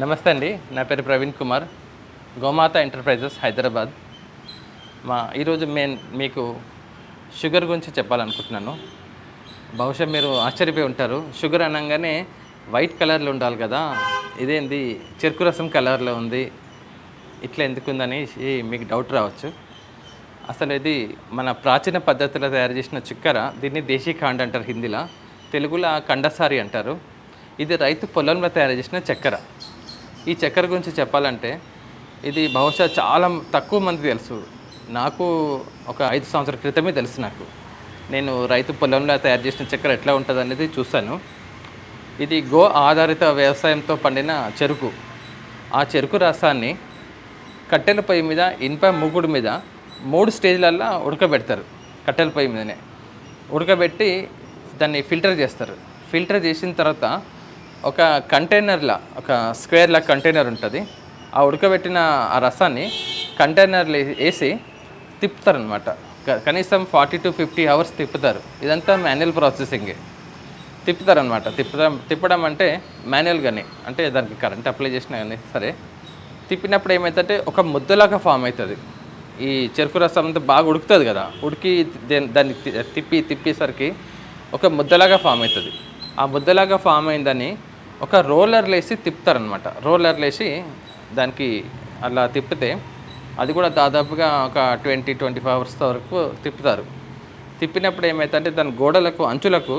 నమస్తే అండి. నా పేరు ప్రవీణ్ కుమార్. గోమాత ఎంటర్ప్రైజెస్ హైదరాబాద్. మా ఈరోజు నేను మీకు షుగర్ గురించి చెప్పాలనుకుంటున్నాను. బహుశా మీరు ఆశ్చర్యపోయి ఉంటారు. షుగర్ అనగానే వైట్ కలర్లో ఉండాలి కదా. ఇదేంది? చెరుకు రసం కలర్లో ఉంది. ఇట్లా ఎందుకుందని మీకు డౌట్ రావచ్చు. అసలు ఇది మన ప్రాచీన పద్ధతిలో తయారు చేసిన చక్కెర. దీన్ని దేశీ ఖాండ్ అంటారు హిందీలో. తెలుగులో కండసారి అంటారు. ఇది రైతు పొలంలో తయారు చేసిన చక్కెర. ఈ చక్కెర గురించి చెప్పాలంటే ఇది బహుశా చాలా తక్కువ మంది తెలుసు. నాకు ఒక ఐదు సంవత్సరాల క్రితమే తెలుసు నాకు. నేను రైతు పొలంలో తయారు చేసిన చక్కెర ఎట్లా ఉంటుంది అనేది చూశాను. ఇది గో ఆధారిత వ్యవసాయంతో పండిన చెరుకు. ఆ చెరుకు రసాన్ని కట్టెల పొయ్యి మీద ఇనుప మూగుడు మీద మూడు స్టేజ్లల్లో ఉడకబెడతారు కట్టెల పొయ్యి మీదనే. ఉడకబెట్టి దాన్ని ఫిల్టర్ చేస్తారు. ఫిల్టర్ చేసిన తర్వాత ఒక కంటైనర్లా ఒక స్క్వేర్లా కంటైనర్ ఉంటుంది. ఆ ఉడకబెట్టిన ఆ రసాన్ని కంటైనర్లో వేసి తిప్పుతారనమాట కనీసం ఫార్టీ టు ఫిఫ్టీ అవర్స్ తిప్పుతారు. ఇదంతా మాన్యువల్ ప్రాసెసింగే. తిప్పుతారనమాట తిప్పడం తిప్పడం అంటే మాన్యువల్గానే అంటే దానికి కరెంట్ అప్లై చేసినా కానీ సరే. తిప్పినప్పుడు ఏమవుతుందంటే ఒక ముద్దలాగా ఫామ్ అవుతుంది. ఈ చెరుకు రసం అంతా బాగా ఉడుకుతుంది కదా. ఉడికి దాన్ని తిప్పి తిప్పేసరికి ఒక ముద్దలాగా ఫామ్ అవుతుంది. ఆ ముద్దలాగా ఫామ్ అయిందని ఒక రోలర్ లేసి తిప్పుతారనమాట రోలర్ లేసి దానికి అలా తిప్పితే అది కూడా దాదాపుగా ఒక ట్వంటీ ట్వంటీ ఫైవ్ అవర్స్ వరకు తిప్పుతారు. తిప్పినప్పుడు ఏమవుతుందంటే దాని గోడలకు అంచులకు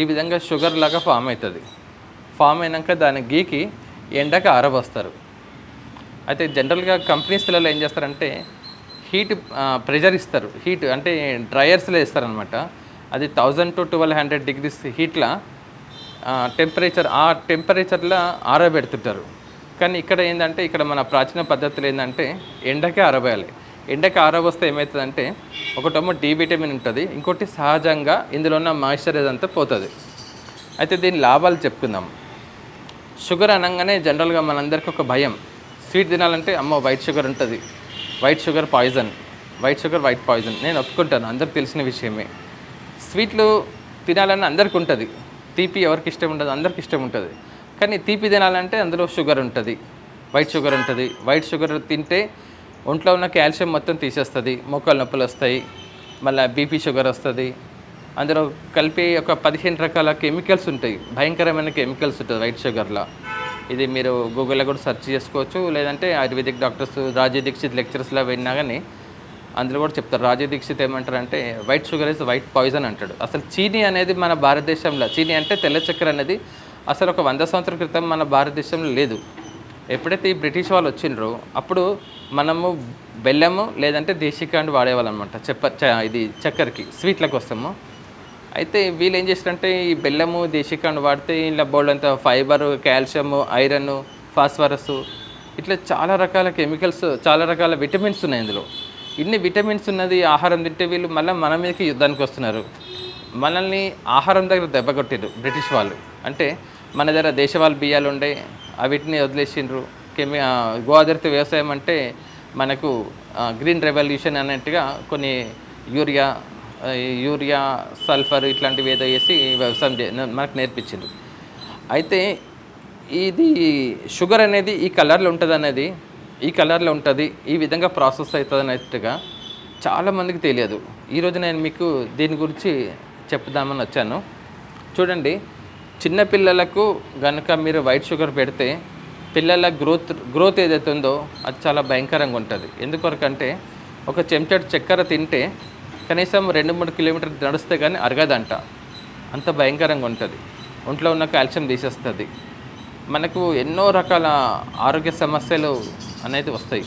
ఈ విధంగా షుగర్ లాగా ఫామ్ అవుతుంది. ఫామ్ అయినాక దాన్ని గీకి ఎండకు ఆరబోస్తారు. అయితే జనరల్గా కంపెనీస్లలో ఏం చేస్తారంటే హీట్ ప్రెషర్ ఇస్తారు. హీట్ అంటే డ్రయర్స్లో ఇస్తారనమాట అది thousand to twelve hundred degrees హీట్లో temperature ఆ టెంపరేచర్లో ఆరబెడుతుంటారు. కానీ ఇక్కడ ఏంటంటే ఇక్కడ మన ప్రాచీన పద్ధతులు ఏంటంటే ఎండకే ఆరబోయాలి. ఎండకి ఆరబోస్తే ఏమవుతుందంటే ఒకటేమో డి విటమిన్ ఉంటుంది ఇంకోటి సహజంగా ఇందులో ఉన్న మాయిశ్చరైజ్ అంతా పోతుంది. అయితే దీని లాభాలు చెప్పుకుందాం. షుగర్ అనగానే జనరల్గా మనందరికీ ఒక భయం. స్వీట్ తినాలంటే అమ్మో వైట్ షుగర్ ఉంటుంది. White sugar poison. White sugar white poison. నేను ఒప్పుకుంటాను అందరికి తెలిసిన విషయమే. స్వీట్లు తినాలని అందరికి ఉంటుంది. తీపి ఎవరికి ఇష్టం ఉండదు అందరికి ఇష్టం ఉంటుంది. కానీ తీపి తినాలంటే అందులో షుగర్ ఉంటుంది. వైట్ షుగర్ ఉంటుంది. వైట్ షుగర్ తింటే ఒంట్లో ఉన్న కాల్షియం మొత్తం తీసేస్తుంది. మోకాలు నొప్పులు వస్తాయి. మళ్ళీ బీపీ షుగర్ వస్తుంది. అందులో కలిపి ఒక పదిహేను రకాల కెమికల్స్ ఉంటాయి. భయంకరమైన కెమికల్స్ ఉంటుంది వైట్ షుగర్లో. ఇది మీరు గూగుల్లో కూడా సెర్చ్ చేసుకోవచ్చు. లేదంటే ఆయుర్వేదిక్ డాక్టర్స్ రాజీ దీక్షిత్ లెక్చర్స్లో వెళ్ళినా కానీ అందులో కూడా చెప్తారు. రాజీవ్ దీక్షిత్ ఏమంటారు అంటే white sugar is white poison అంటాడు. అసలు చీనీ అనేది మన భారతదేశంలో చీనీ అంటే తెల్ల చక్కెర అనేది అసలు ఒక వంద సంవత్సరాల క్రితం మన భారతదేశంలో లేదు. ఎప్పుడైతే ఈ బ్రిటిష్ వాళ్ళు వచ్చిండ్రో అప్పుడు మనము బెల్లము లేదంటే దేశీకాండ్ వాడేవాళ్ళం అనమాట చెప్ప చ- ఇది చక్కెరకి స్వీట్ల కోసము. అయితే వీళ్ళు ఏం చేశారంటే ఈ బెల్లము దేశీకాండ్ వాడితే ఇలా బోల్డ్ అంత ఫైబర్ కాల్షియము ఐరన్ ఫాస్ఫరస్ ఇట్లా చాలా రకాల కెమికల్స్ చాలా రకాల విటమిన్స్ ఉన్నాయి ఇందులో. ఇన్ని విటమిన్స్ ఉన్నది ఆహారం తింటే వీళ్ళు మళ్ళీ మన మీదకి యుద్ధానికి వస్తున్నారు. మనల్ని ఆహారం దగ్గర దెబ్బ కొట్టిరు బ్రిటిష్ వాళ్ళు. అంటే మన దగ్గర దేశవాళ బియ్యాలు ఉండే అవిటిని వదిలేసిండ్రు. కెమి ఆ, గో ఆధారిత వ్యవసాయం అంటే మనకు గ్రీన్ రెవల్యూషన్ అన్నట్టుగా కొన్ని యూరియా యూరియా సల్ఫర్ ఇట్లాంటివి ఏదో వేసి వ్యవసాయం చే మనకు నేర్పించిండ్రు. అయితే ఇది షుగర్ అనేది ఈ కలర్లో ఉంటుంది అనేది ఈ కలర్లో ఉంటుంది ఈ విధంగా ప్రాసెస్ అవుతుంది అన్నట్టుగా చాలామందికి తెలియదు. ఈరోజు నేను మీకు దీని గురించి చెప్దామని వచ్చాను. చూడండి చిన్నపిల్లలకు గనుక మీరు వైట్ షుగర్ పెడితే పిల్లల గ్రోత్ గ్రోత్ ఏదైతే ఉందో అది చాలా భయంకరంగా ఉంటుంది. ఎందుకొరకంటే ఒక చెంచాడు చక్కెర తింటే కనీసం రెండు మూడు కిలోమీటర్ నడిస్తే కానీ అరగదంట. అంత భయంకరంగా ఉంటుంది. ఒంట్లో ఉన్న కాల్షియం తీసేస్తుంది. మనకు ఎన్నో రకాల ఆరోగ్య సమస్యలు అనేది వస్తాయి.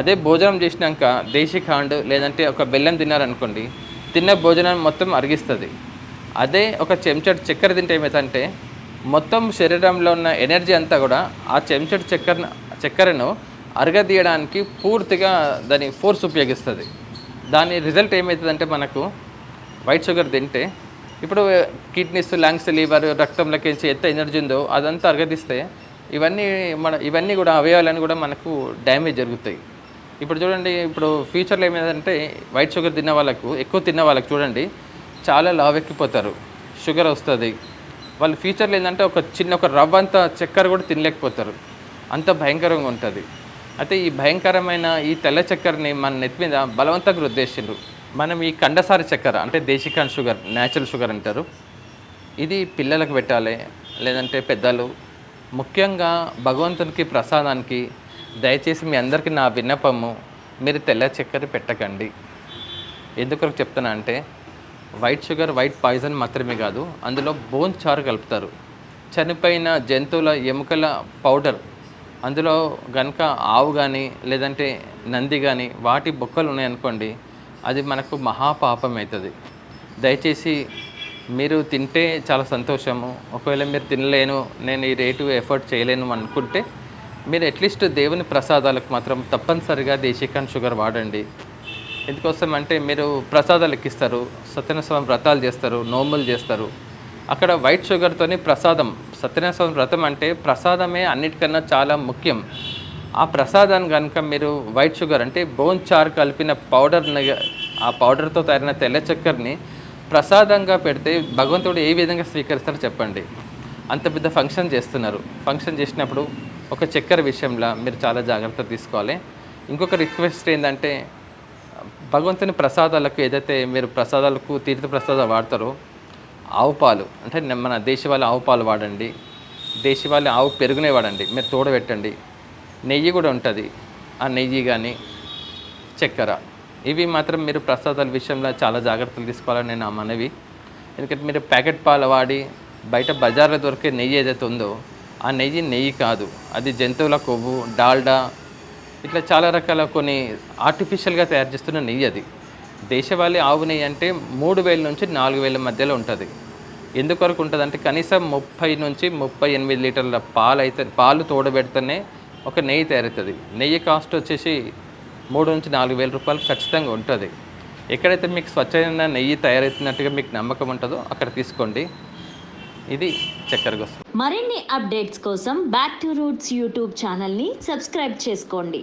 అదే భోజనం చేసినాక దేశీ ఖాండ్ లేదంటే ఒక బెల్లం తిన్నారనుకోండి తిన్న భోజనం మొత్తం అరిగిస్తుంది. అదే ఒక చెంచాడు చక్కెర తింటే ఏమవుతుందంటే మొత్తం శరీరంలో ఉన్న ఎనర్జీ అంతా కూడా ఆ చెంచాడు చక్కెర చక్కెరను అరగదీయడానికి పూర్తిగా దాని ఫోర్స్ ఉపయోగిస్తుంది. దాని రిజల్ట్ ఏమవుతుందంటే మనకు వైట్ షుగర్ తింటే ఇప్పుడు కిడ్నీస్ లంగ్స్ లివర్ రక్తంలోకి ఎంత ఎనర్జీ ఉందో అదంతా అరగదీస్తే ఇవన్నీ మన ఇవన్నీ కూడా అవయవాలన్నీ కూడా మనకు డ్యామేజ్ జరుగుతాయి. ఇప్పుడు చూడండి ఇప్పుడు ఫ్యూచర్లో ఏమైందంటే వైట్ షుగర్ తిన్న వాళ్ళకు ఎక్కువ తిన్న వాళ్ళకి చూడండి చాలా లావెక్కిపోతారు. షుగర్ వస్తుంది. వాళ్ళు ఫ్యూచర్లో ఏంటంటే ఒక చిన్న ఒక రవ్వ అంత చక్కెర కూడా తినలేకపోతారు. అంత భయంకరంగా ఉంటుంది. అయితే ఈ భయంకరమైన ఈ తెల్ల చక్కెరని మన నెత్తి మీద బలవంతంగా రుద్దేసిండ్రు. మనం ఈ కండసారి చక్కెర అంటే దేశికాన్ షుగర్ న్యాచురల్ షుగర్ అంటారు. ఇది పిల్లలకు పెట్టాలి లేదంటే పెద్దలు ముఖ్యంగా భగవంతునికి ప్రసాదానికి దయచేసి మీ అందరికీ నా విన్నపము మీరు తెల్ల చక్కెర పెట్టకండి. ఎందుకు చెప్తున్నా అంటే వైట్ షుగర్ వైట్ పాయిజన్ మాత్రమే కాదు అందులో బోన్ చారు కలుపుతారు. చనిపోయిన జంతువుల ఎముకల పౌడర్ అందులో గనక ఆవు కానీ లేదంటే నంది కానీ వాటి బొక్కలు ఉన్నాయనుకోండి అది మనకు మహాపాపం అవుతుంది దయచేసి మీరు తింటే చాలా సంతోషము. ఒకవేళ మీరు తినలేను నేను ఈ రేటు ఎఫర్ట్ చేయలేను అనుకుంటే మీరు అట్లీస్ట్ దేవుని ప్రసాదాలకు మాత్రం తప్పనిసరిగా దేశీకాన్ షుగర్ వాడండి. ఎందుకోసం అంటే మీరు ప్రసాదాలు ఎక్కిస్తారు సత్యనారాయణ వ్రతాలు చేస్తారు నోములు చేస్తారు. అక్కడ వైట్ షుగర్తోని ప్రసాదం సత్యనారాయణ స్వామి వ్రతం అంటే ప్రసాదమే అన్నిటికన్నా చాలా ముఖ్యం. ఆ ప్రసాదాన్ని కనుక మీరు వైట్ షుగర్ అంటే బోన్ చార్ కలిపిన పౌడర్ని ఆ పౌడర్తో తయారైన తెల్ల చక్కెరని ప్రసాదంగా పెడితే భగవంతుడు ఏ విధంగా స్వీకరిస్తారో చెప్పండి. అంత పెద్ద ఫంక్షన్ చేస్తున్నారు. ఫంక్షన్ చేసినప్పుడు ఒక చక్కెర విషయంలో మీరు చాలా జాగ్రత్త తీసుకోవాలి. ఇంకొక రిక్వెస్ట్ ఏంటంటే భగవంతుని ప్రసాదాలకు ఏదైతే మీరు ప్రసాదాలకు తీర్థ ప్రసాదాలు వాడతారో ఆవు పాలు అంటే మన దేశవాళి ఆవు పాలు వాడండి. దేశవాళి ఆవు పెరుగునే వాడండి. మీరు తోడబెట్టండి. నెయ్యి కూడా ఉంటుంది. ఆ నెయ్యి కానీ చక్కెర. ఇవి మాత్రం మీరు ప్రసాదాల విషయంలో చాలా జాగ్రత్తలు తీసుకోవాలని నా మనవి. ఎందుకంటే మీరు ప్యాకెట్ పాలు వాడి బయట బజార్లో దొరికే నెయ్యి ఏదైతే ఉందో ఆ నెయ్యి నెయ్యి కాదు. అది జంతువుల కొవ్వు డాల్డా ఇట్లా చాలా రకాల కొన్ని ఆర్టిఫిషియల్గా తయారు చేస్తున్న నెయ్యి అది. దేశవాళీ ఆవు నెయ్యి అంటే మూడు వేల నుంచి నాలుగు వేల మధ్యలో ఉంటుంది. ఎందుకొరకు ఉంటుంది అంటే కనీసం ముప్పై నుంచి ముప్పై ఎనిమిది లీటర్ల పాలు అయితే పాలు తోడబెడితేనే ఒక నెయ్యి తయారవుతుంది. నెయ్యి కాస్ట్ వచ్చేసి మూడు నుంచి నాలుగు వేల రూపాయలు ఖచ్చితంగా ఉంటుంది. ఎక్కడైతే మీకు స్వచ్ఛమైన నెయ్యి తయారవుతున్నట్టుగా మీకు నమ్మకం ఉంటుందో అక్కడ తీసుకోండి. ఇది చక్కెర కోసం మరిన్ని అప్డేట్స్ కోసం బ్యాక్ టు రూట్స్ యూట్యూబ్ ఛానల్ని సబ్స్క్రైబ్ చేసుకోండి.